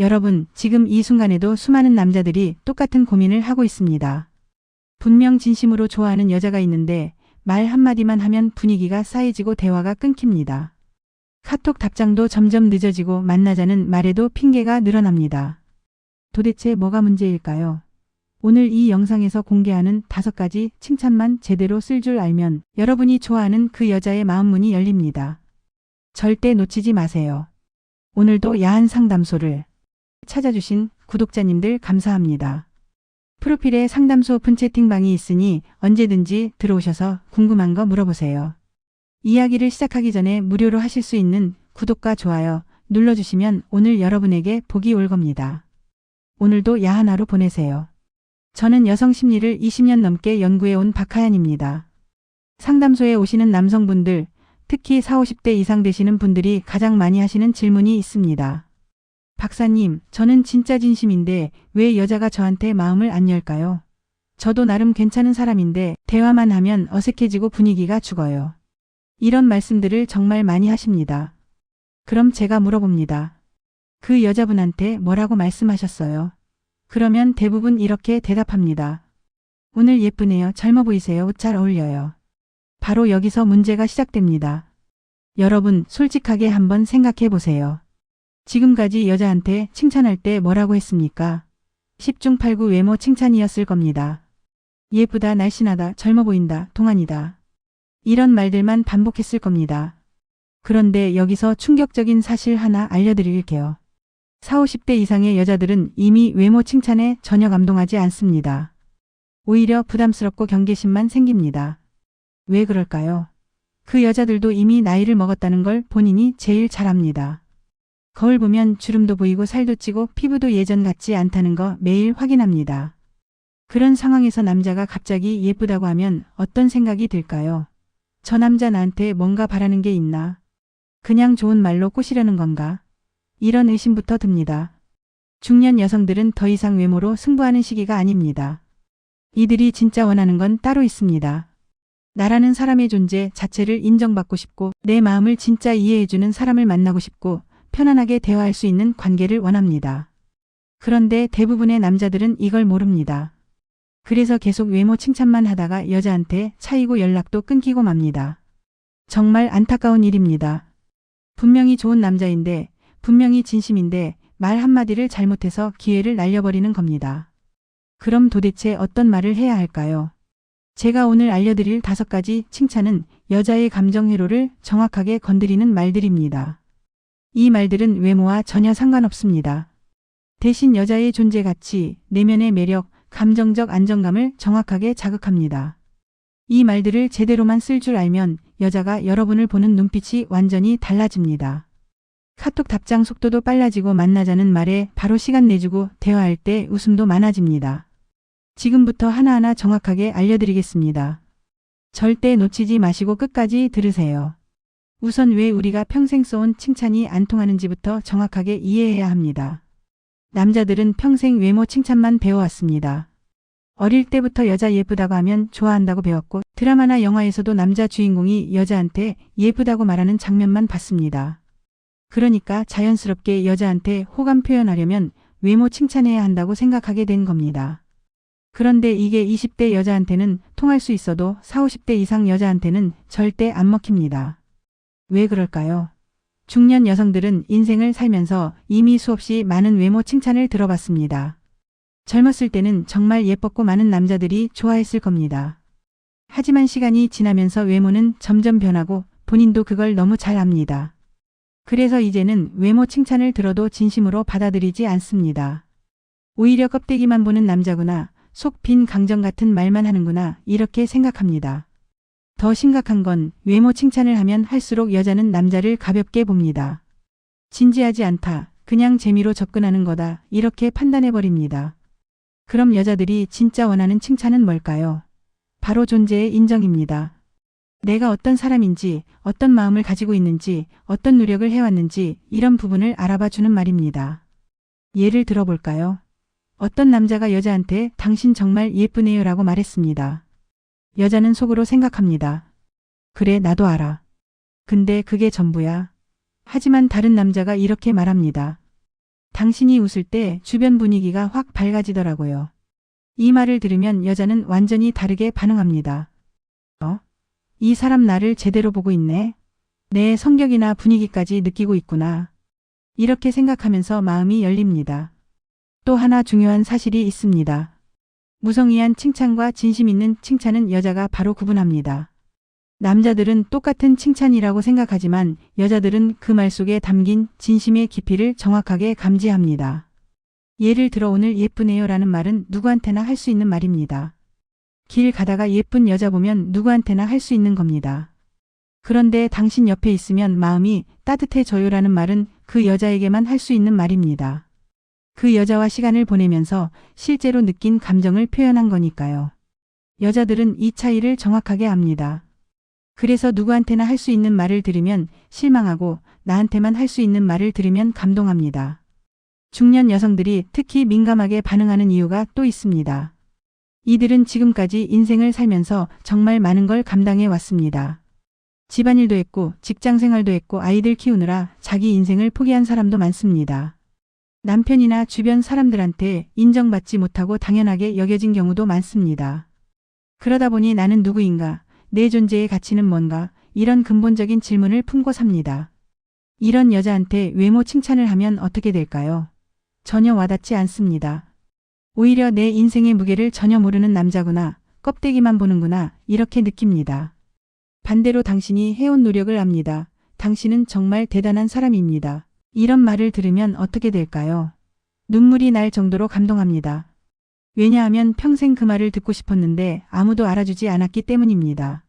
여러분, 지금 이 순간에도 수많은 남자들이 똑같은 고민을 하고 있습니다. 분명 진심으로 좋아하는 여자가 있는데 말 한마디만 하면 분위기가 쌓여지고 대화가 끊깁니다. 카톡 답장도 점점 늦어지고 만나자는 말에도 핑계가 늘어납니다. 도대체 뭐가 문제일까요? 오늘 이 영상에서 공개하는 다섯 가지 칭찬만 제대로 쓸 줄 알면 여러분이 좋아하는 그 여자의 마음 문이 열립니다. 절대 놓치지 마세요. 오늘도 야한 상담소를 찾아주신 구독자님들 감사합니다. 프로필에 상담소 오픈 채팅방이 있으니 언제든지 들어오셔서 궁금한 거 물어보세요. 이야기를 시작하기 전에 무료로 하실 수 있는 구독과 좋아요 눌러주시면 오늘 여러분에게 복이 올 겁니다. 오늘도 하루 보내세요. 저는 여성 심리를 20년 넘게 연구해온 박하연입니다. 상담소에 오시는 남성분들, 특히 40, 50대 이상 되시는 분들이 가장 많이 하시는 질문이 있습니다. 박사님, 저는 진짜 진심인데 왜 여자가 저한테 마음을 안 열까요? 저도 나름 괜찮은 사람인데 대화만 하면 어색해지고 분위기가 죽어요. 이런 말씀들을 정말 많이 하십니다. 그럼 제가 물어봅니다. 그 여자분한테 뭐라고 말씀하셨어요? 그러면 대부분 이렇게 대답합니다. 오늘 예쁘네요. 젊어 보이세요. 옷 잘 어울려요. 바로 여기서 문제가 시작됩니다. 여러분, 솔직하게 한번 생각해 보세요. 지금까지 여자한테 칭찬할 때 뭐라고 했습니까? 10중 8구 외모 칭찬이었을 겁니다. 예쁘다, 날씬하다, 젊어 보인다, 동안이다. 이런 말들만 반복했을 겁니다. 그런데 여기서 충격적인 사실 하나 알려드릴게요. 40, 50대 이상의 여자들은 이미 외모 칭찬에 전혀 감동하지 않습니다. 오히려 부담스럽고 경계심만 생깁니다. 왜 그럴까요? 그 여자들도 이미 나이를 먹었다는 걸 본인이 제일 잘 압니다. 거울 보면 주름도 보이고 살도 찌고 피부도 예전 같지 않다는 거 매일 확인합니다. 그런 상황에서 남자가 갑자기 예쁘다고 하면 어떤 생각이 들까요? 저 남자 나한테 뭔가 바라는 게 있나? 그냥 좋은 말로 꼬시려는 건가? 이런 의심부터 듭니다. 중년 여성들은 더 이상 외모로 승부하는 시기가 아닙니다. 이들이 진짜 원하는 건 따로 있습니다. 나라는 사람의 존재 자체를 인정받고 싶고 내 마음을 진짜 이해해주는 사람을 만나고 싶고 편안하게 대화할 수 있는 관계를 원합니다. 그런데 대부분의 남자들은 이걸 모릅니다. 그래서 계속 외모 칭찬만 하다가 여자한테 차이고 연락도 끊기고 맙니다. 정말 안타까운 일입니다. 분명히 좋은 남자인데 분명히 진심인데 말 한마디를 잘못해서 기회를 날려버리는 겁니다. 그럼 도대체 어떤 말을 해야 할까요? 제가 오늘 알려드릴 다섯 가지 칭찬은 여자의 감정 회로를 정확하게 건드리는 말들입니다. 이 말들은 외모와 전혀 상관없습니다. 대신 여자의 존재 가치, 내면의 매력, 감정적 안정감을 정확하게 자극합니다. 이 말들을 제대로만 쓸 줄 알면 여자가 여러분을 보는 눈빛이 완전히 달라집니다. 카톡 답장 속도도 빨라지고 만나자는 말에 바로 시간 내주고 대화할 때 웃음도 많아집니다. 지금부터 하나하나 정확하게 알려드리겠습니다. 절대 놓치지 마시고 끝까지 들으세요. 우선 왜 우리가 평생 써온 칭찬이 안 통하는지부터 정확하게 이해해야 합니다. 남자들은 평생 외모 칭찬만 배워왔습니다. 어릴 때부터 여자 예쁘다고 하면 좋아한다고 배웠고 드라마나 영화에서도 남자 주인공이 여자한테 예쁘다고 말하는 장면만 봤습니다. 그러니까 자연스럽게 여자한테 호감 표현하려면 외모 칭찬해야 한다고 생각하게 된 겁니다. 그런데 이게 20대 여자한테는 통할 수 있어도 40, 50대 이상 여자한테는 절대 안 먹힙니다. 왜 그럴까요? 중년 여성들은 인생을 살면서 이미 수없이 많은 외모 칭찬을 들어봤습니다. 젊었을 때는 정말 예뻤고 많은 남자들이 좋아했을 겁니다. 하지만 시간이 지나면서 외모는 점점 변하고 본인도 그걸 너무 잘 압니다. 그래서 이제는 외모 칭찬을 들어도 진심으로 받아들이지 않습니다. 오히려 껍데기만 보는 남자구나, 속 빈 강정 같은 말만 하는구나, 이렇게 생각합니다. 더 심각한 건 외모 칭찬을 하면 할수록 여자는 남자를 가볍게 봅니다. 진지하지 않다, 그냥 재미로 접근하는 거다, 이렇게 판단해버립니다. 그럼 여자들이 진짜 원하는 칭찬은 뭘까요? 바로 존재의 인정입니다. 내가 어떤 사람인지, 어떤 마음을 가지고 있는지, 어떤 노력을 해왔는지 이런 부분을 알아봐 주는 말입니다. 예를 들어볼까요? 어떤 남자가 여자한테 당신 정말 예쁘네요 라고 말했습니다. 여자는 속으로 생각합니다. 그래, 나도 알아. 근데 그게 전부야. 하지만 다른 남자가 이렇게 말합니다. 당신이 웃을 때 주변 분위기가 확 밝아지더라고요. 이 말을 들으면 여자는 완전히 다르게 반응합니다. 어? 이 사람 나를 제대로 보고 있네. 내 성격이나 분위기까지 느끼고 있구나. 이렇게 생각하면서 마음이 열립니다. 또 하나 중요한 사실이 있습니다. 무성의한 칭찬과 진심 있는 칭찬은 여자가 바로 구분합니다. 남자들은 똑같은 칭찬이라고 생각하지만 여자들은 그 말 속에 담긴 진심의 깊이를 정확하게 감지합니다. 예를 들어 오늘 예쁘네요 라는 말은 누구한테나 할 수 있는 말입니다. 길 가다가 예쁜 여자 보면 누구한테나 할 수 있는 겁니다. 그런데 당신 옆에 있으면 마음이 따뜻해져요라는 말은 그 여자에게만 할 수 있는 말입니다. 그 여자와 시간을 보내면서 실제로 느낀 감정을 표현한 거니까요. 여자들은 이 차이를 정확하게 압니다. 그래서 누구한테나 할 수 있는 말을 들으면 실망하고 나한테만 할 수 있는 말을 들으면 감동합니다. 중년 여성들이 특히 민감하게 반응하는 이유가 또 있습니다. 이들은 지금까지 인생을 살면서 정말 많은 걸 감당해 왔습니다. 집안일도 했고 직장 생활도 했고 아이들 키우느라 자기 인생을 포기한 사람도 많습니다. 남편이나 주변 사람들한테 인정받지 못하고 당연하게 여겨진 경우도 많습니다. 그러다 보니 나는 누구인가, 내 존재의 가치는 뭔가, 이런 근본적인 질문을 품고 삽니다. 이런 여자한테 외모 칭찬을 하면 어떻게 될까요? 전혀 와닿지 않습니다. 오히려 내 인생의 무게를 전혀 모르는 남자구나, 껍데기만 보는구나, 이렇게 느낍니다. 반대로 당신이 해온 노력을 압니다. 당신은 정말 대단한 사람입니다. 이런 말을 들으면 어떻게 될까요? 눈물이 날 정도로 감동합니다. 왜냐하면 평생 그 말을 듣고 싶었는데 아무도 알아주지 않았기 때문입니다.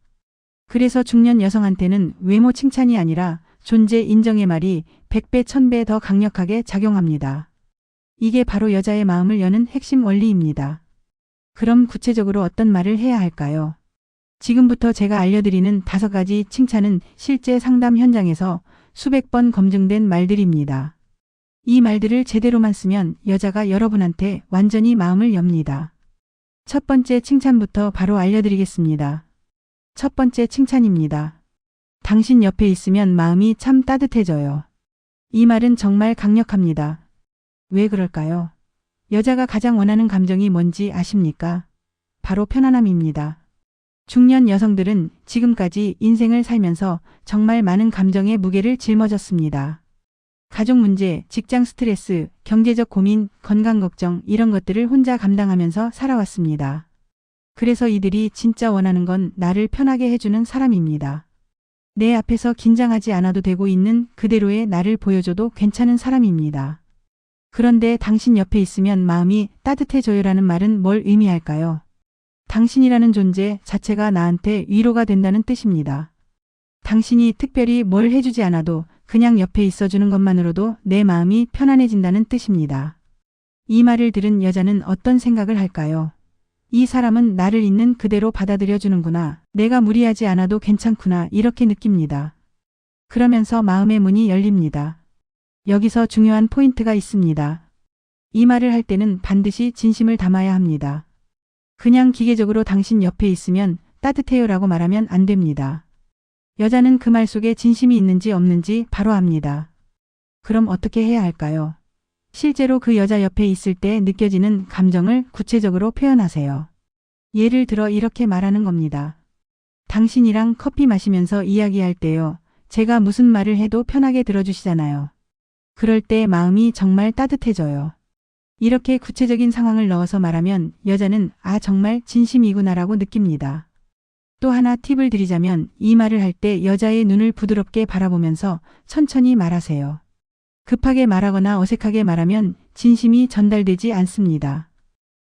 그래서 중년 여성한테는 외모 칭찬이 아니라 존재 인정의 말이 100배, 1000배 더 강력하게 작용합니다. 이게 바로 여자의 마음을 여는 핵심 원리입니다. 그럼 구체적으로 어떤 말을 해야 할까요? 지금부터 제가 알려드리는 다섯 가지 칭찬은 실제 상담 현장에서 수백 번 검증된 말들입니다. 이 말들을 제대로만 쓰면 여자가 여러분한테 완전히 마음을 엽니다. 첫 번째 칭찬부터 바로 알려드리겠습니다. 첫 번째 칭찬입니다. 당신 옆에 있으면 마음이 참 따뜻해져요. 이 말은 정말 강력합니다. 왜 그럴까요? 여자가 가장 원하는 감정이 뭔지 아십니까? 바로 편안함입니다. 중년 여성들은 지금까지 인생을 살면서 정말 많은 감정의 무게를 짊어졌습니다. 가족 문제, 직장 스트레스, 경제적 고민, 건강 걱정 이런 것들을 혼자 감당하면서 살아왔습니다. 그래서 이들이 진짜 원하는 건 나를 편하게 해주는 사람입니다. 내 앞에서 긴장하지 않아도 되고 있는 그대로의 나를 보여줘도 괜찮은 사람입니다. 그런데 당신 옆에 있으면 마음이 따뜻해져요라는 말은 뭘 의미할까요? 당신이라는 존재 자체가 나한테 위로가 된다는 뜻입니다. 당신이 특별히 뭘 해주지 않아도 그냥 옆에 있어주는 것만으로도 내 마음이 편안해진다는 뜻입니다. 이 말을 들은 여자는 어떤 생각을 할까요? 이 사람은 나를 있는 그대로 받아들여주는구나. 내가 무리하지 않아도 괜찮구나. 이렇게 느낍니다. 그러면서 마음의 문이 열립니다. 여기서 중요한 포인트가 있습니다. 이 말을 할 때는 반드시 진심을 담아야 합니다. 그냥 기계적으로 당신 옆에 있으면 따뜻해요라고 말하면 안 됩니다. 여자는 그 말 속에 진심이 있는지 없는지 바로 압니다. 그럼 어떻게 해야 할까요? 실제로 그 여자 옆에 있을 때 느껴지는 감정을 구체적으로 표현하세요. 예를 들어 이렇게 말하는 겁니다. 당신이랑 커피 마시면서 이야기할 때요. 제가 무슨 말을 해도 편하게 들어주시잖아요. 그럴 때 마음이 정말 따뜻해져요. 이렇게 구체적인 상황을 넣어서 말하면 여자는 아 정말 진심이구나라고 느낍니다. 또 하나 팁을 드리자면 이 말을 할 때 여자의 눈을 부드럽게 바라보면서 천천히 말하세요. 급하게 말하거나 어색하게 말하면 진심이 전달되지 않습니다.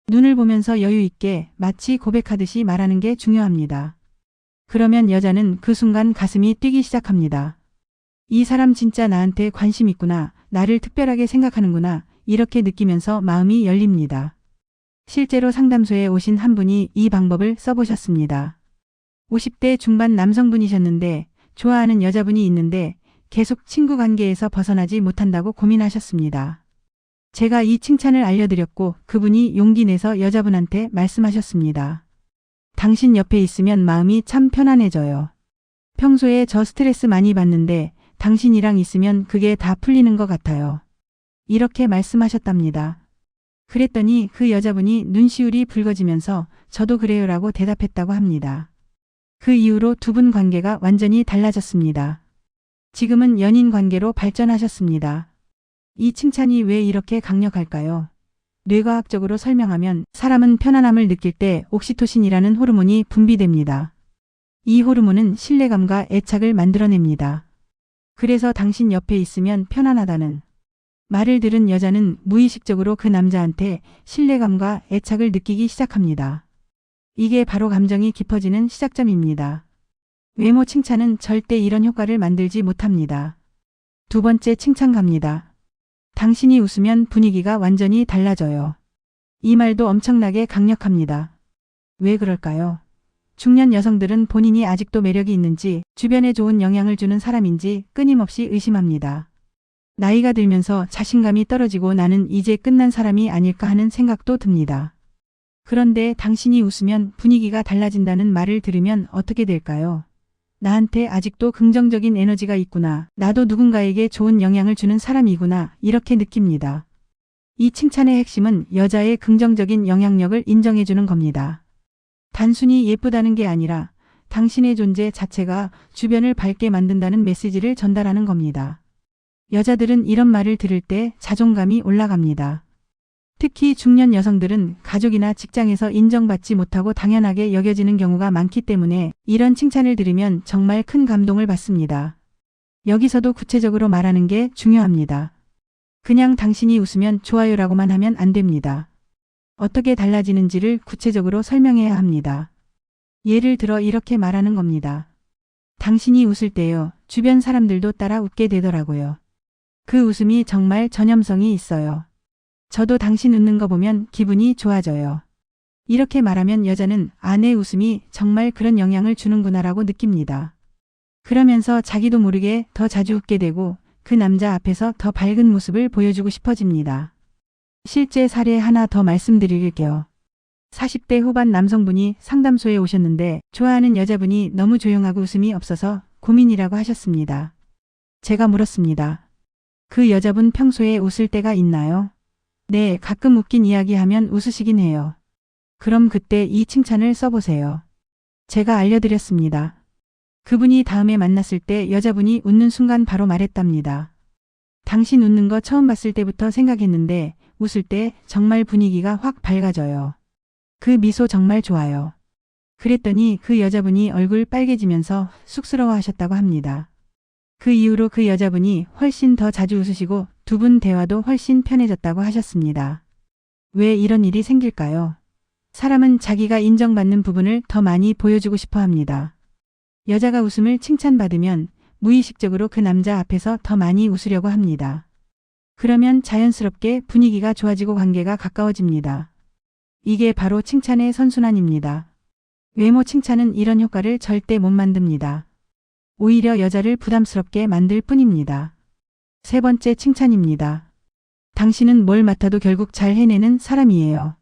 눈을 보면서 여유 있게 마치 고백하듯이 말하는 게 중요합니다. 그러면 여자는 그 순간 가슴이 뛰기 시작합니다. 이 사람 진짜 나한테 관심 있구나, 나를 특별하게 생각하는구나, 이렇게 느끼면서 마음이 열립니다. 실제로 상담소에 오신 한 분이 이 방법을 써보셨습니다. 50대 중반 남성분이셨는데 좋아하는 여자분이 있는데 계속 친구 관계에서 벗어나지 못한다고 고민하셨습니다. 제가 이 칭찬을 알려드렸고 그분이 용기 내서 여자분한테 말씀하셨습니다. 당신 옆에 있으면 마음이 참 편안해져요. 평소에 저 스트레스 많이 받는데 당신이랑 있으면 그게 다 풀리는 것 같아요. 이렇게 말씀하셨답니다. 그랬더니 그 여자분이 눈시울이 붉어지면서 저도 그래요라고 대답했다고 합니다. 그 이후로 두 분 관계가 완전히 달라졌습니다. 지금은 연인 관계로 발전하셨습니다. 이 칭찬이 왜 이렇게 강력할까요? 뇌과학적으로 설명하면 사람은 편안함을 느낄 때 옥시토신이라는 호르몬이 분비됩니다. 이 호르몬은 신뢰감과 애착을 만들어냅니다. 그래서 당신 옆에 있으면 편안하다는 말을 들은 여자는 무의식적으로 그 남자한테 신뢰감과 애착을 느끼기 시작합니다. 이게 바로 감정이 깊어지는 시작점입니다. 외모 칭찬은 절대 이런 효과를 만들지 못합니다. 두 번째 칭찬 갑니다. 당신이 웃으면 분위기가 완전히 달라져요. 이 말도 엄청나게 강력합니다. 왜 그럴까요? 중년 여성들은 본인이 아직도 매력이 있는지 주변에 좋은 영향을 주는 사람인지 끊임없이 의심합니다. 나이가 들면서 자신감이 떨어지고 나는 이제 끝난 사람이 아닐까 하는 생각도 듭니다. 그런데 당신이 웃으면 분위기가 달라진다는 말을 들으면 어떻게 될까요? 나한테 아직도 긍정적인 에너지가 있구나. 나도 누군가에게 좋은 영향을 주는 사람이구나. 이렇게 느낍니다. 이 칭찬의 핵심은 여자의 긍정적인 영향력을 인정해주는 겁니다. 단순히 예쁘다는 게 아니라 당신의 존재 자체가 주변을 밝게 만든다는 메시지를 전달하는 겁니다. 여자들은 이런 말을 들을 때 자존감이 올라갑니다. 특히 중년 여성들은 가족이나 직장에서 인정받지 못하고 당연하게 여겨지는 경우가 많기 때문에 이런 칭찬을 들으면 정말 큰 감동을 받습니다. 여기서도 구체적으로 말하는 게 중요합니다. 그냥 당신이 웃으면 좋아요라고만 하면 안 됩니다. 어떻게 달라지는지를 구체적으로 설명해야 합니다. 예를 들어 이렇게 말하는 겁니다. 당신이 웃을 때요, 주변 사람들도 따라 웃게 되더라고요. 그 웃음이 정말 전염성이 있어요. 저도 당신 웃는 거 보면 기분이 좋아져요. 이렇게 말하면 여자는 아내 웃음이 정말 그런 영향을 주는구나라고 느낍니다. 그러면서 자기도 모르게 더 자주 웃게 되고 그 남자 앞에서 더 밝은 모습을 보여주고 싶어집니다. 실제 사례 하나 더 말씀드릴게요. 40대 후반 남성분이 상담소에 오셨는데 좋아하는 여자분이 너무 조용하고 웃음이 없어서 고민이라고 하셨습니다. 제가 물었습니다. 그 여자분 평소에 웃을 때가 있나요? 네, 가끔 웃긴 이야기 하면 웃으시긴 해요. 그럼 그때 이 칭찬을 써보세요. 제가 알려드렸습니다. 그분이 다음에 만났을 때 여자분이 웃는 순간 바로 말했답니다. 당신 웃는 거 처음 봤을 때부터 생각했는데 웃을 때 정말 분위기가 확 밝아져요. 그 미소 정말 좋아요. 그랬더니 그 여자분이 얼굴 빨개지면서 쑥스러워 하셨다고 합니다. 그 이후로 그 여자분이 훨씬 더 자주 웃으시고 두 분 대화도 훨씬 편해졌다고 하셨습니다. 왜 이런 일이 생길까요? 사람은 자기가 인정받는 부분을 더 많이 보여주고 싶어 합니다. 여자가 웃음을 칭찬받으면 무의식적으로 그 남자 앞에서 더 많이 웃으려고 합니다. 그러면 자연스럽게 분위기가 좋아지고 관계가 가까워집니다. 이게 바로 칭찬의 선순환입니다. 외모 칭찬은 이런 효과를 절대 못 만듭니다. 오히려 여자를 부담스럽게 만들 뿐입니다. 세 번째 칭찬입니다. 당신은 뭘 맡아도 결국 잘 해내는 사람이에요.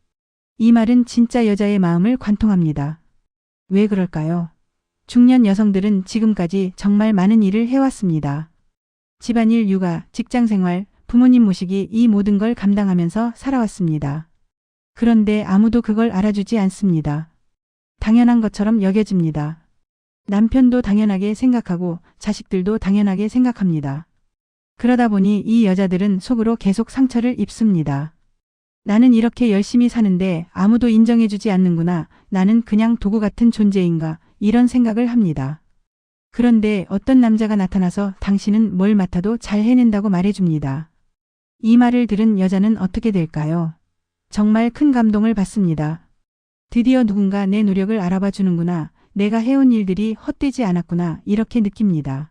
이 말은 진짜 여자의 마음을 관통합니다. 왜 그럴까요? 중년 여성들은 지금까지 정말 많은 일을 해왔습니다. 집안일, 육아, 직장생활, 부모님 모시기 이 모든 걸 감당하면서 살아왔습니다. 그런데 아무도 그걸 알아주지 않습니다. 당연한 것처럼 여겨집니다. 남편도 당연하게 생각하고 자식들도 당연하게 생각합니다. 그러다 보니 이 여자들은 속으로 계속 상처를 입습니다. 나는 이렇게 열심히 사는데 아무도 인정해주지 않는구나. 나는 그냥 도구 같은 존재인가. 이런 생각을 합니다. 그런데 어떤 남자가 나타나서 당신은 뭘 맡아도 잘 해낸다고 말해줍니다. 이 말을 들은 여자는 어떻게 될까요? 정말 큰 감동을 받습니다. 드디어 누군가 내 노력을 알아봐 주는구나. 내가 해온 일들이 헛되지 않았구나. 이렇게 느낍니다.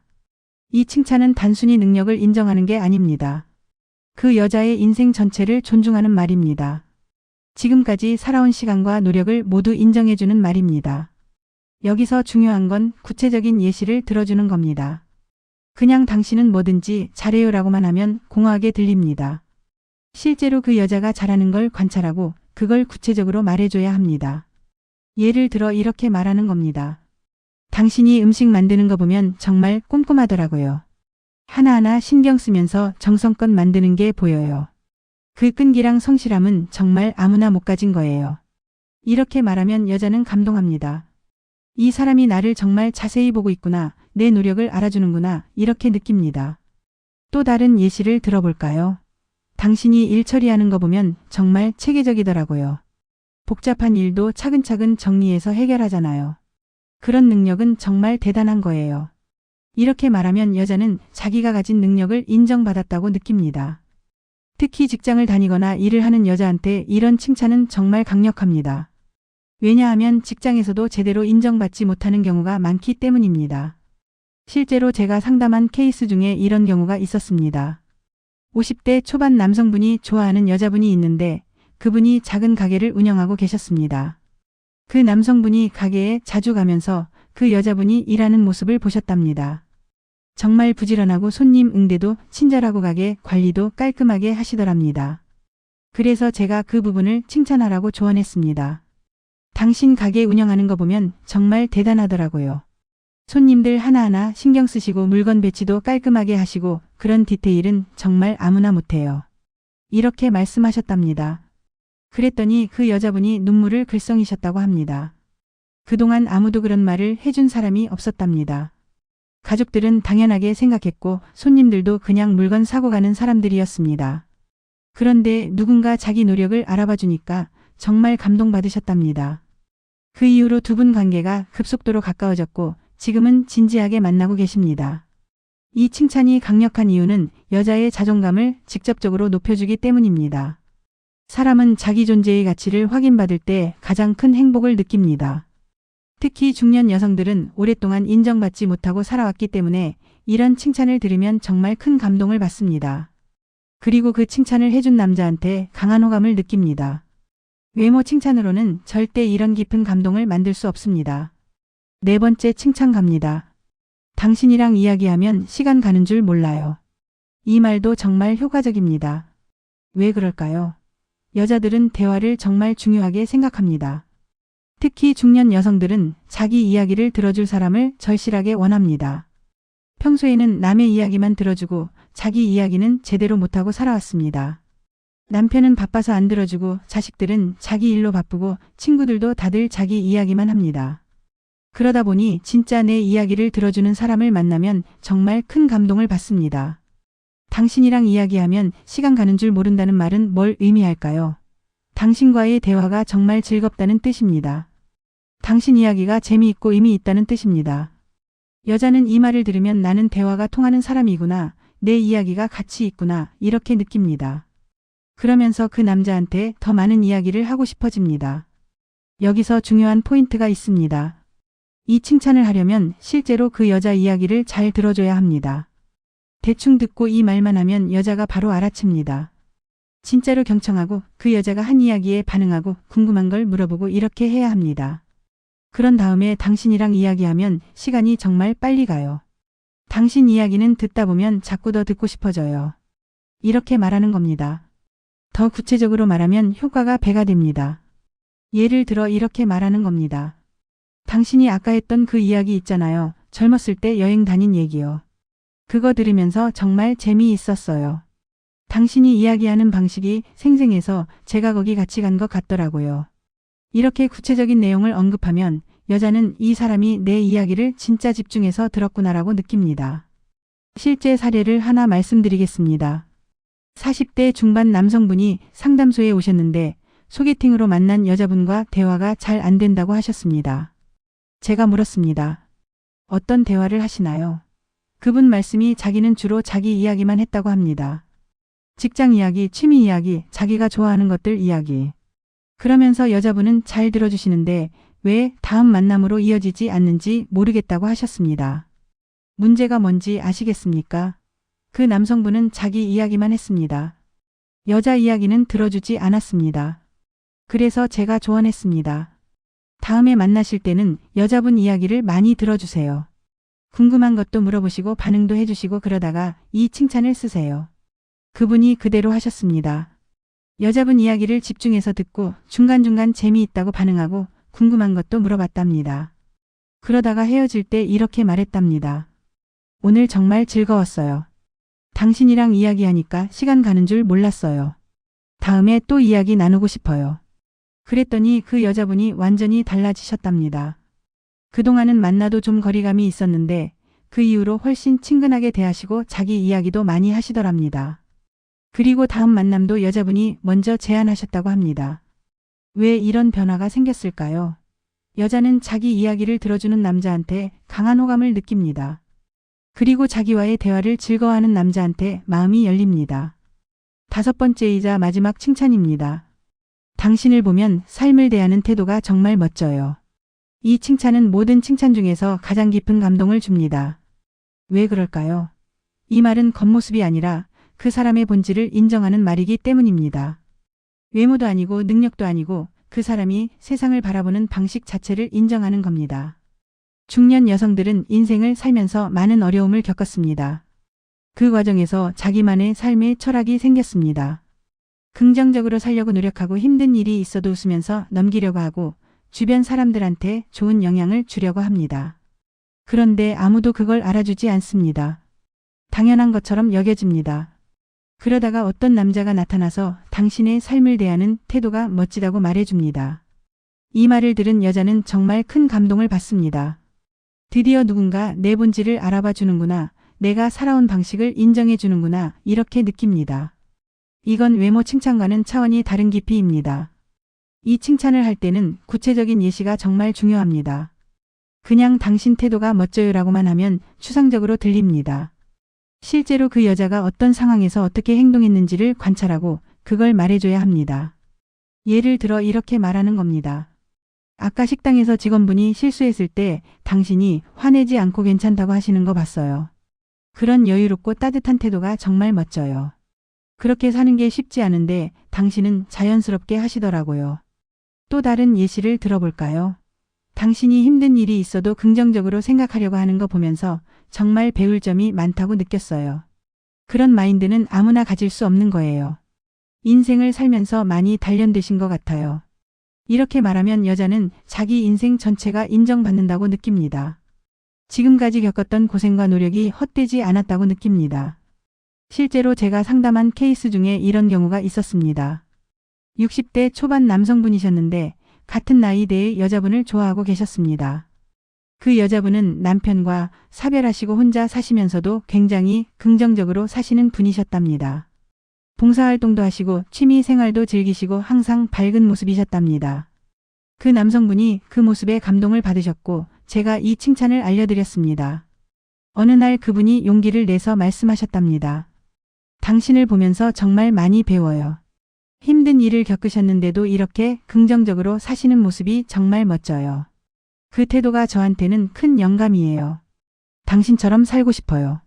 이 칭찬은 단순히 능력을 인정하는 게 아닙니다. 그 여자의 인생 전체를 존중하는 말입니다. 지금까지 살아온 시간과 노력을 모두 인정해주는 말입니다. 여기서 중요한 건 구체적인 예시를 들어주는 겁니다. 그냥 당신은 뭐든지 잘해요라고만 하면 공허하게 들립니다. 실제로 그 여자가 잘하는 걸 관찰하고 그걸 구체적으로 말해줘야 합니다. 예를 들어 이렇게 말하는 겁니다. 당신이 음식 만드는 거 보면 정말 꼼꼼하더라고요. 하나하나 신경 쓰면서 정성껏 만드는 게 보여요. 그 끈기랑 성실함은 정말 아무나 못 가진 거예요. 이렇게 말하면 여자는 감동합니다. 이 사람이 나를 정말 자세히 보고 있구나, 내 노력을 알아주는구나, 이렇게 느낍니다. 또 다른 예시를 들어볼까요? 당신이 일 처리하는 거 보면 정말 체계적이더라고요. 복잡한 일도 차근차근 정리해서 해결하잖아요. 그런 능력은 정말 대단한 거예요. 이렇게 말하면 여자는 자기가 가진 능력을 인정받았다고 느낍니다. 특히 직장을 다니거나 일을 하는 여자한테 이런 칭찬은 정말 강력합니다. 왜냐하면 직장에서도 제대로 인정받지 못하는 경우가 많기 때문입니다. 실제로 제가 상담한 케이스 중에 이런 경우가 있었습니다. 50대 초반 남성분이 좋아하는 여자분이 있는데 그분이 작은 가게를 운영하고 계셨습니다. 그 남성분이 가게에 자주 가면서 그 여자분이 일하는 모습을 보셨답니다. 정말 부지런하고 손님 응대도 친절하고 가게 관리도 깔끔하게 하시더랍니다. 그래서 제가 그 부분을 칭찬하라고 조언했습니다. 당신 가게 운영하는 거 보면 정말 대단하더라고요. 손님들 하나하나 신경 쓰시고 물건 배치도 깔끔하게 하시고 그런 디테일은 정말 아무나 못해요. 이렇게 말씀하셨답니다. 그랬더니 그 여자분이 눈물을 글썽이셨다고 합니다. 그동안 아무도 그런 말을 해준 사람이 없었답니다. 가족들은 당연하게 생각했고 손님들도 그냥 물건 사고 가는 사람들이었습니다. 그런데 누군가 자기 노력을 알아봐 주니까 정말 감동받으셨답니다. 그 이후로 두 분 관계가 급속도로 가까워졌고 지금은 진지하게 만나고 계십니다. 이 칭찬이 강력한 이유는 여자의 자존감을 직접적으로 높여주기 때문입니다. 사람은 자기 존재의 가치를 확인받을 때 가장 큰 행복을 느낍니다. 특히 중년 여성들은 오랫동안 인정받지 못하고 살아왔기 때문에 이런 칭찬을 들으면 정말 큰 감동을 받습니다. 그리고 그 칭찬을 해준 남자한테 강한 호감을 느낍니다. 외모 칭찬으로는 절대 이런 깊은 감동을 만들 수 없습니다. 네 번째 칭찬 갑니다. 당신이랑 이야기하면 시간 가는 줄 몰라요. 이 말도 정말 효과적입니다. 왜 그럴까요? 여자들은 대화를 정말 중요하게 생각합니다. 특히 중년 여성들은 자기 이야기를 들어줄 사람을 절실하게 원합니다. 평소에는 남의 이야기만 들어주고 자기 이야기는 제대로 못하고 살아왔습니다. 남편은 바빠서 안 들어주고 자식들은 자기 일로 바쁘고 친구들도 다들 자기 이야기만 합니다. 그러다 보니 진짜 내 이야기를 들어주는 사람을 만나면 정말 큰 감동을 받습니다. 당신이랑 이야기하면 시간 가는 줄 모른다는 말은 뭘 의미할까요? 당신과의 대화가 정말 즐겁다는 뜻입니다. 당신 이야기가 재미있고 의미 있다는 뜻입니다. 여자는 이 말을 들으면 나는 대화가 통하는 사람이구나, 내 이야기가 가치 있구나, 이렇게 느낍니다. 그러면서 그 남자한테 더 많은 이야기를 하고 싶어집니다. 여기서 중요한 포인트가 있습니다. 이 칭찬을 하려면 실제로 그 여자 이야기를 잘 들어줘야 합니다. 대충 듣고 이 말만 하면 여자가 바로 알아챕니다. 진짜로 경청하고 그 여자가 한 이야기에 반응하고 궁금한 걸 물어보고 이렇게 해야 합니다. 그런 다음에 당신이랑 이야기하면 시간이 정말 빨리 가요. 당신 이야기는 듣다 보면 자꾸 더 듣고 싶어져요. 이렇게 말하는 겁니다. 더 구체적으로 말하면 효과가 배가 됩니다. 예를 들어 이렇게 말하는 겁니다. 당신이 아까 했던 그 이야기 있잖아요. 젊었을 때 여행 다닌 얘기요. 그거 들으면서 정말 재미있었어요. 당신이 이야기하는 방식이 생생해서 제가 거기 같이 간 것 같더라고요. 이렇게 구체적인 내용을 언급하면 여자는 이 사람이 내 이야기를 진짜 집중해서 들었구나라고 느낍니다. 실제 사례를 하나 말씀드리겠습니다. 40대 중반 남성분이 상담소에 오셨는데 소개팅으로 만난 여자분과 대화가 잘 안 된다고 하셨습니다. 제가 물었습니다. 어떤 대화를 하시나요? 그분 말씀이 자기는 주로 자기 이야기만 했다고 합니다. 직장 이야기, 취미 이야기, 자기가 좋아하는 것들 이야기. 그러면서 여자분은 잘 들어주시는데 왜 다음 만남으로 이어지지 않는지 모르겠다고 하셨습니다. 문제가 뭔지 아시겠습니까? 그 남성분은 자기 이야기만 했습니다. 여자 이야기는 들어주지 않았습니다. 그래서 제가 조언했습니다. 다음에 만나실 때는 여자분 이야기를 많이 들어주세요. 궁금한 것도 물어보시고 반응도 해주시고 그러다가 이 칭찬을 쓰세요. 그분이 그대로 하셨습니다. 여자분 이야기를 집중해서 듣고 중간중간 재미있다고 반응하고 궁금한 것도 물어봤답니다. 그러다가 헤어질 때 이렇게 말했답니다. 오늘 정말 즐거웠어요. 당신이랑 이야기하니까 시간 가는 줄 몰랐어요. 다음에 또 이야기 나누고 싶어요. 그랬더니 그 여자분이 완전히 달라지셨답니다. 그동안은 만나도 좀 거리감이 있었는데 그 이후로 훨씬 친근하게 대하시고 자기 이야기도 많이 하시더랍니다. 그리고 다음 만남도 여자분이 먼저 제안하셨다고 합니다. 왜 이런 변화가 생겼을까요? 여자는 자기 이야기를 들어주는 남자한테 강한 호감을 느낍니다. 그리고 자기와의 대화를 즐거워하는 남자한테 마음이 열립니다. 다섯 번째이자 마지막 칭찬입니다. 당신을 보면 삶을 대하는 태도가 정말 멋져요. 이 칭찬은 모든 칭찬 중에서 가장 깊은 감동을 줍니다. 왜 그럴까요? 이 말은 겉모습이 아니라 그 사람의 본질을 인정하는 말이기 때문입니다. 외모도 아니고 능력도 아니고 그 사람이 세상을 바라보는 방식 자체를 인정하는 겁니다. 중년 여성들은 인생을 살면서 많은 어려움을 겪었습니다. 그 과정에서 자기만의 삶의 철학이 생겼습니다. 긍정적으로 살려고 노력하고 힘든 일이 있어도 웃으면서 넘기려고 하고 주변 사람들한테 좋은 영향을 주려고 합니다. 그런데 아무도 그걸 알아주지 않습니다. 당연한 것처럼 여겨집니다. 그러다가 어떤 남자가 나타나서 당신의 삶을 대하는 태도가 멋지다고 말해줍니다. 이 말을 들은 여자는 정말 큰 감동을 받습니다. 드디어 누군가 내 본질을 알아봐 주는구나, 내가 살아온 방식을 인정해 주는구나, 이렇게 느낍니다. 이건 외모 칭찬과는 차원이 다른 깊이입니다. 이 칭찬을 할 때는 구체적인 예시가 정말 중요합니다. 그냥 당신 태도가 멋져요라고만 하면 추상적으로 들립니다. 실제로 그 여자가 어떤 상황에서 어떻게 행동했는지를 관찰하고 그걸 말해줘야 합니다. 예를 들어 이렇게 말하는 겁니다. 아까 식당에서 직원분이 실수했을 때 당신이 화내지 않고 괜찮다고 하시는 거 봤어요. 그런 여유롭고 따뜻한 태도가 정말 멋져요. 그렇게 사는 게 쉽지 않은데 당신은 자연스럽게 하시더라고요. 또 다른 예시를 들어볼까요? 당신이 힘든 일이 있어도 긍정적으로 생각하려고 하는 거 보면서 정말 배울 점이 많다고 느꼈어요. 그런 마인드는 아무나 가질 수 없는 거예요. 인생을 살면서 많이 단련되신 것 같아요. 이렇게 말하면 여자는 자기 인생 전체가 인정받는다고 느낍니다. 지금까지 겪었던 고생과 노력이 헛되지 않았다고 느낍니다. 실제로 제가 상담한 케이스 중에 이런 경우가 있었습니다. 60대 초반 남성분이셨는데 같은 나이대의 여자분을 좋아하고 계셨습니다. 그 여자분은 남편과 사별하시고 혼자 사시면서도 굉장히 긍정적으로 사시는 분이셨답니다. 봉사활동도 하시고 취미 생활도 즐기시고 항상 밝은 모습이셨답니다. 그 남성분이 그 모습에 감동을 받으셨고 제가 이 칭찬을 알려드렸습니다. 어느 날 그분이 용기를 내서 말씀하셨답니다. 당신을 보면서 정말 많이 배워요. 힘든 일을 겪으셨는데도 이렇게 긍정적으로 사시는 모습이 정말 멋져요. 그 태도가 저한테는 큰 영감이에요. 당신처럼 살고 싶어요.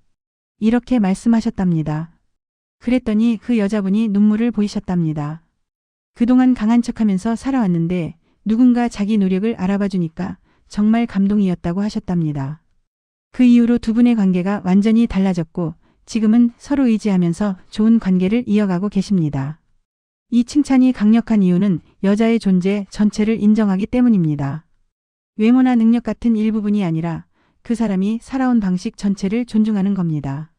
이렇게 말씀하셨답니다. 그랬더니 그 여자분이 눈물을 보이셨답니다. 그동안 강한 척하면서 살아왔는데 누군가 자기 노력을 알아봐 주니까 정말 감동이었다고 하셨답니다. 그 이후로 두 분의 관계가 완전히 달라졌고 지금은 서로 의지하면서 좋은 관계를 이어가고 계십니다. 이 칭찬이 강력한 이유는 여자의 존재 전체를 인정하기 때문입니다. 외모나 능력 같은 일부분이 아니라 그 사람이 살아온 방식 전체를 존중하는 겁니다.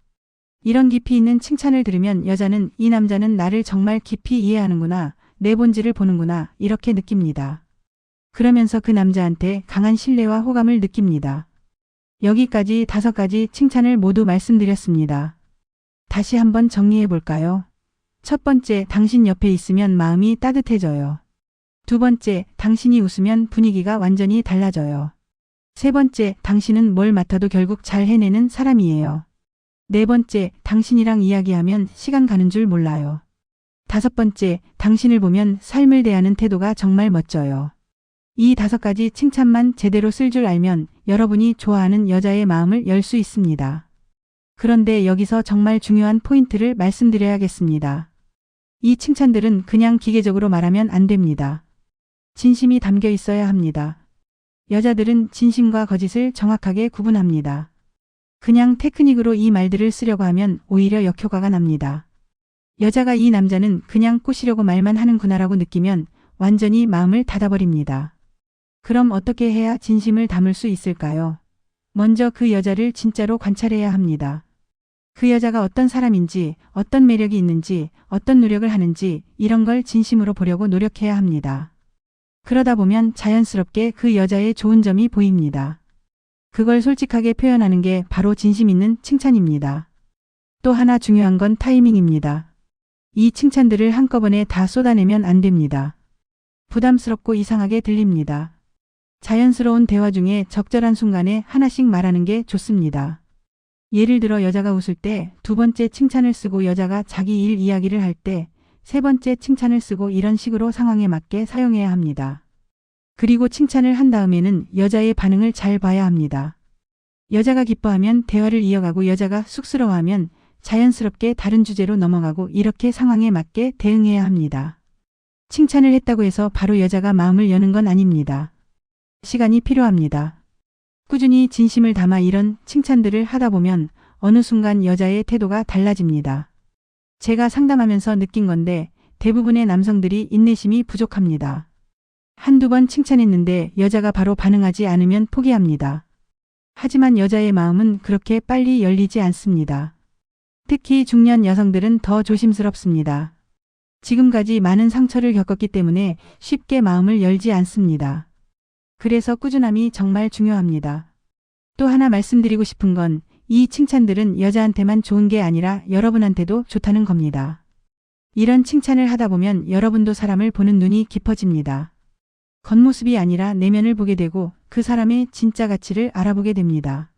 이런 깊이 있는 칭찬을 들으면 여자는 이 남자는 나를 정말 깊이 이해하는구나, 내 본질을 보는구나, 이렇게 느낍니다. 그러면서 그 남자한테 강한 신뢰와 호감을 느낍니다. 여기까지 다섯 가지 칭찬을 모두 말씀드렸습니다. 다시 한번 정리해 볼까요? 첫 번째, 당신 옆에 있으면 마음이 따뜻해져요. 두 번째, 당신이 웃으면 분위기가 완전히 달라져요. 세 번째, 당신은 뭘 맡아도 결국 잘 해내는 사람이에요. 네 번째, 당신이랑 이야기하면 시간 가는 줄 몰라요. 다섯 번째, 당신을 보면 삶을 대하는 태도가 정말 멋져요. 이 다섯 가지 칭찬만 제대로 쓸 줄 알면 여러분이 좋아하는 여자의 마음을 열 수 있습니다. 그런데 여기서 정말 중요한 포인트를 말씀드려야겠습니다. 이 칭찬들은 그냥 기계적으로 말하면 안 됩니다. 진심이 담겨 있어야 합니다. 여자들은 진심과 거짓을 정확하게 구분합니다. 그냥 테크닉으로 이 말들을 쓰려고 하면 오히려 역효과가 납니다. 여자가 이 남자는 그냥 꼬시려고 말만 하는구나라고 느끼면 완전히 마음을 닫아버립니다. 그럼 어떻게 해야 진심을 담을 수 있을까요? 먼저 그 여자를 진짜로 관찰해야 합니다. 그 여자가 어떤 사람인지, 어떤 매력이 있는지, 어떤 노력을 하는지 이런 걸 진심으로 보려고 노력해야 합니다. 그러다 보면 자연스럽게 그 여자의 좋은 점이 보입니다. 그걸 솔직하게 표현하는 게 바로 진심 있는 칭찬입니다. 또 하나 중요한 건 타이밍입니다. 이 칭찬들을 한꺼번에 다 쏟아내면 안 됩니다. 부담스럽고 이상하게 들립니다. 자연스러운 대화 중에 적절한 순간에 하나씩 말하는 게 좋습니다. 예를 들어 여자가 웃을 때 두 번째 칭찬을 쓰고 여자가 자기 일 이야기를 할 때 세 번째 칭찬을 쓰고 이런 식으로 상황에 맞게 사용해야 합니다. 그리고 칭찬을 한 다음에는 여자의 반응을 잘 봐야 합니다. 여자가 기뻐하면 대화를 이어가고 여자가 쑥스러워하면 자연스럽게 다른 주제로 넘어가고 이렇게 상황에 맞게 대응해야 합니다. 칭찬을 했다고 해서 바로 여자가 마음을 여는 건 아닙니다. 시간이 필요합니다. 꾸준히 진심을 담아 이런 칭찬들을 하다 보면 어느 순간 여자의 태도가 달라집니다. 제가 상담하면서 느낀 건데 대부분의 남성들이 인내심이 부족합니다. 한두 번 칭찬했는데 여자가 바로 반응하지 않으면 포기합니다. 하지만 여자의 마음은 그렇게 빨리 열리지 않습니다. 특히 중년 여성들은 더 조심스럽습니다. 지금까지 많은 상처를 겪었기 때문에 쉽게 마음을 열지 않습니다. 그래서 꾸준함이 정말 중요합니다. 또 하나 말씀드리고 싶은 건 이 칭찬들은 여자한테만 좋은 게 아니라 여러분한테도 좋다는 겁니다. 이런 칭찬을 하다 보면 여러분도 사람을 보는 눈이 깊어집니다. 겉모습이 아니라 내면을 보게 되고 그 사람의 진짜 가치를 알아보게 됩니다.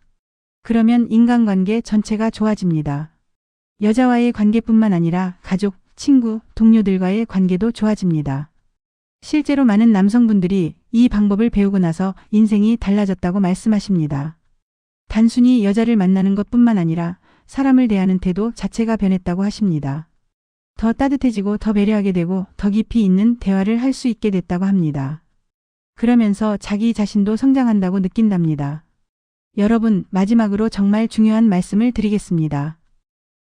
그러면 인간관계 전체가 좋아집니다. 여자와의 관계뿐만 아니라 가족, 친구, 동료들과의 관계도 좋아집니다. 실제로 많은 남성분들이 이 방법을 배우고 나서 인생이 달라졌다고 말씀하십니다. 단순히 여자를 만나는 것 뿐만 아니라 사람을 대하는 태도 자체가 변했다고 하십니다. 더 따뜻해지고 더 배려하게 되고 더 깊이 있는 대화를 할 수 있게 됐다고 합니다. 그러면서 자기 자신도 성장한다고 느낀답니다. 여러분, 마지막으로 정말 중요한 말씀을 드리겠습니다.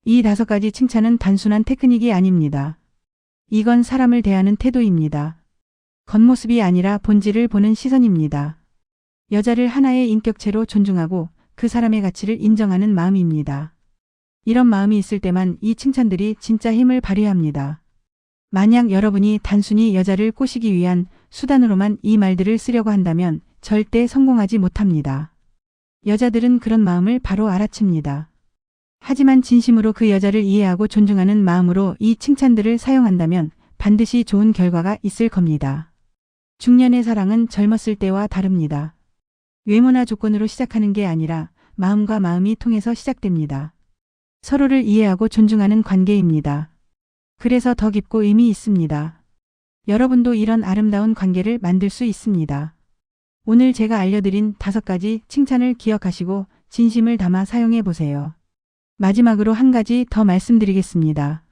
이 다섯 가지 칭찬은 단순한 테크닉이 아닙니다. 이건 사람을 대하는 태도입니다. 겉모습이 아니라 본질을 보는 시선입니다. 여자를 하나의 인격체로 존중하고 그 사람의 가치를 인정하는 마음입니다. 이런 마음이 있을 때만 이 칭찬들이 진짜 힘을 발휘합니다. 만약 여러분이 단순히 여자를 꼬시기 위한 수단으로만 이 말들을 쓰려고 한다면 절대 성공하지 못합니다. 여자들은 그런 마음을 바로 알아챕니다. 하지만 진심으로 그 여자를 이해하고 존중하는 마음으로 이 칭찬들을 사용한다면 반드시 좋은 결과가 있을 겁니다. 중년의 사랑은 젊었을 때와 다릅니다. 외모나 조건으로 시작하는 게 아니라 마음과 마음이 통해서 시작됩니다. 서로를 이해하고 존중하는 관계입니다. 그래서 더 깊고 의미 있습니다. 여러분도 이런 아름다운 관계를 만들 수 있습니다. 오늘 제가 알려드린 다섯 가지 칭찬을 기억하시고 진심을 담아 사용해 보세요. 마지막으로 한 가지 더 말씀드리겠습니다.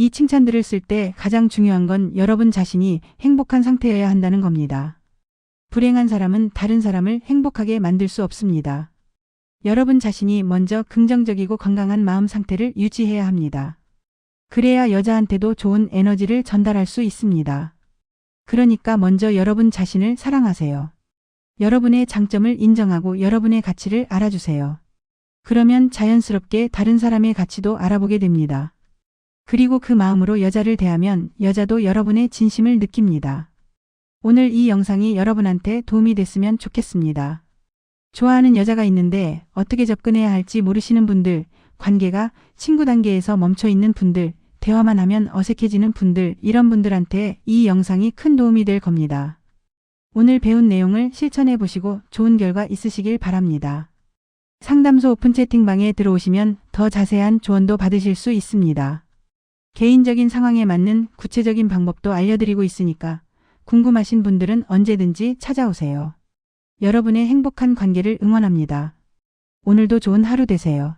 이 칭찬들을 쓸 때 가장 중요한 건 여러분 자신이 행복한 상태여야 한다는 겁니다. 불행한 사람은 다른 사람을 행복하게 만들 수 없습니다. 여러분 자신이 먼저 긍정적이고 건강한 마음 상태를 유지해야 합니다. 그래야 여자한테도 좋은 에너지를 전달할 수 있습니다. 그러니까 먼저 여러분 자신을 사랑하세요. 여러분의 장점을 인정하고 여러분의 가치를 알아주세요. 그러면 자연스럽게 다른 사람의 가치도 알아보게 됩니다. 그리고 그 마음으로 여자를 대하면 여자도 여러분의 진심을 느낍니다. 오늘 이 영상이 여러분한테 도움이 됐으면 좋겠습니다. 좋아하는 여자가 있는데 어떻게 접근해야 할지 모르시는 분들, 관계가 친구 단계에서 멈춰 있는 분들, 대화만 하면 어색해지는 분들, 이런 분들한테 이 영상이 큰 도움이 될 겁니다. 오늘 배운 내용을 실천해 보시고 좋은 결과 있으시길 바랍니다. 상담소 오픈 채팅방에 들어오시면 더 자세한 조언도 받으실 수 있습니다. 개인적인 상황에 맞는 구체적인 방법도 알려드리고 있으니까 궁금하신 분들은 언제든지 찾아오세요. 여러분의 행복한 관계를 응원합니다. 오늘도 좋은 하루 되세요.